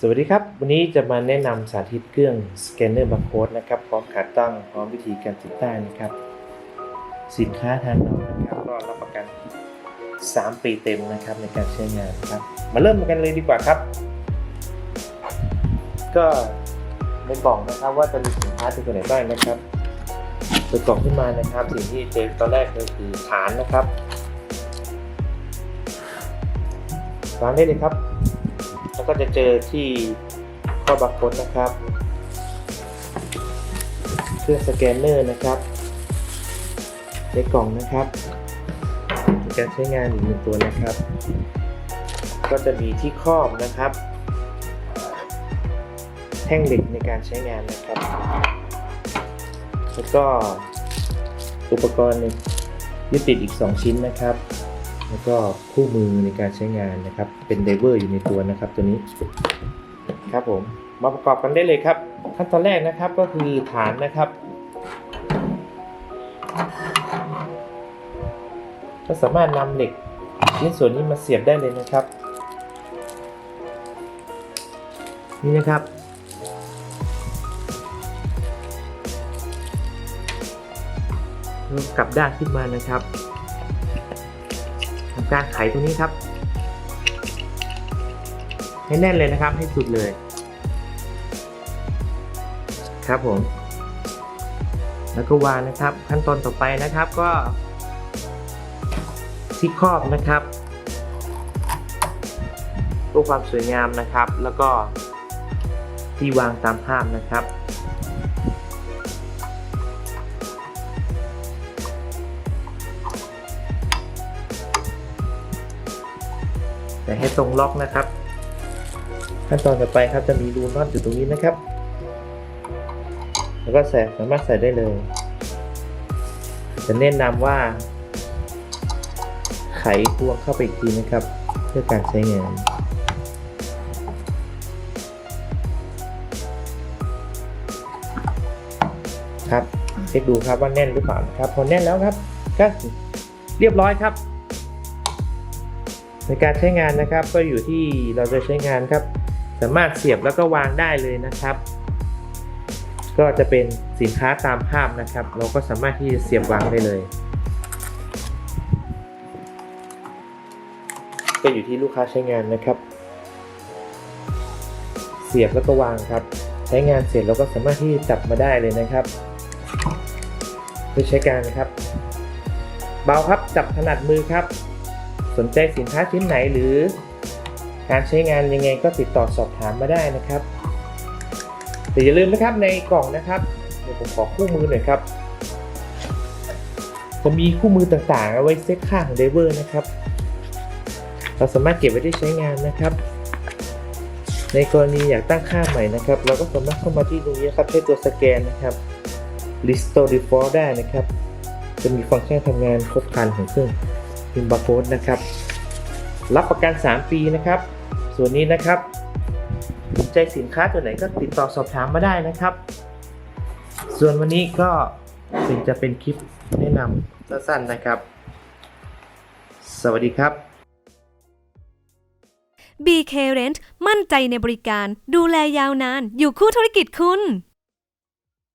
สวัสดีครับ วันนี้จะมาแนะนำสาธิตเครื่องสแกนเนอร์บาร์โค้ดนะครับพร้อมขาตั้งพร้อมวิธีการติดตั้งนะครับ สินค้าทางเรานะครับก็รับประกัน 3 ปีเต็มนะครับในการใช้งานครับ มาเริ่มกันเลยดีกว่าครับ ก็ในกล่องนะครับว่าจะมีสินค้าตัวไหนบ้างนะครับเปิดกล่องขึ้นมานะครับ สิ่งที่เจอตอนแรกก็คือฐานนะครับวางได้เลยครับ แล้วก็จะเจอที่ข้อบาร์โค้ดนะครับ เครื่องสแกนเนอร์นะครับในกล่องนะครับการใช้งานอีกหนึ่งตัวนะครับ ก็จะมีที่ครอบนะครับ แท่งเหล็กในการใช้งานนะครับ แล้วก็อุปกรณ์ยึดติดอีก 2 ชิ้นนะครับ แล้วก็คู่มือในการใช้งานนะครับ เป็นไดเวอร์อยู่ในตัวนะครับตัวนี้ ครับผม มาประกอบกันได้เลยครับ ขั้นตอนแรกนะครับก็คือฐานนะครับ ก็สามารถนำเหล็กชิ้นส่วนนี้มาเสียบได้เลยนะครับ นี่นะครับกลับด้านขึ้นมานะครับทำ การไขตรงนี้ครับ ให้แน่นเลยนะครับให้สุดเลย ครับผม แล้วก็วางนะครับ ขั้นตอนต่อไปนะครับก็ที่ครอบนะครับเพื่อความสวยงามนะครับ แล้วก็ที่วางตามภาพนะครับ แต่ให้ตรงล็อกนะครับ ขั้นตอนต่อไปครับจะมีรูน็อตอยู่ตรงนี้นะครับ แล้วก็ใส่สามารถใส่ได้เลย จะแนะนำว่า ไขพวงเข้าไปอีกทีนะครับ เพื่อการใช้งานครับเช็คดูครับว่าแน่นหรือเปล่านะครับพอแน่นแล้วครับก็เรียบร้อยครับ ในการใช้งานนะครับก็อยู่ที่เราจะใช้งานครับ สามารถเสียบแล้วก็วางได้เลยนะครับ ก็จะเป็นสินค้าตามภาพนะครับ เราก็สามารถที่จะเสียบวางได้เลย ก็อยู่ที่ลูกค้าใช้งานนะครับ เสียบแล้วก็วางครับ ใช้งานเสร็จเราก็สามารถที่จะจับมาได้เลยนะครับเพื่อใช้การนครับ เบาครับจับถนัดมือครับ สนใจสินค้าชิ้นไหนหรือ การใช้งานยังไงก็ติดต่อสอบถามมาได้นะครับ แต่อย่าลืมนะครับในกล่องนะครับเดี๋ยวผมขอคู่มือหน่อยครับจะมีคู่มือต่างๆ เอาไว้เซตค่าของไดเวอร์นะครับ เราสามารถเก็บไว้ได้ใช้งานนะครับ ในกรณีอยากตั้งค่าใหม่นะครับ เราก็สามารถเข้ามาที่ตรงนี้ครับใช้ตัวสแกนนะครับ Restore Default ได้นะครับ จะมีฟังก์ชันทำงานครบครันของเครื่อง พิมพ์บาร์โค้ดนะครับ รับประกัน 3 ปีนะครับ ส่วนนี้นะครับสนใจสินค้าตัวไหนก็ติดต่อสอบถามมาได้นะครับ ส่วนวันนี้ก็เป็นจะเป็นคลิปแนะนำสั้นๆนะครับ สวัสดีครับ BK Rent มั่นใจในบริการดูแลยาวนานอยู่คู่ธุรกิจคุณ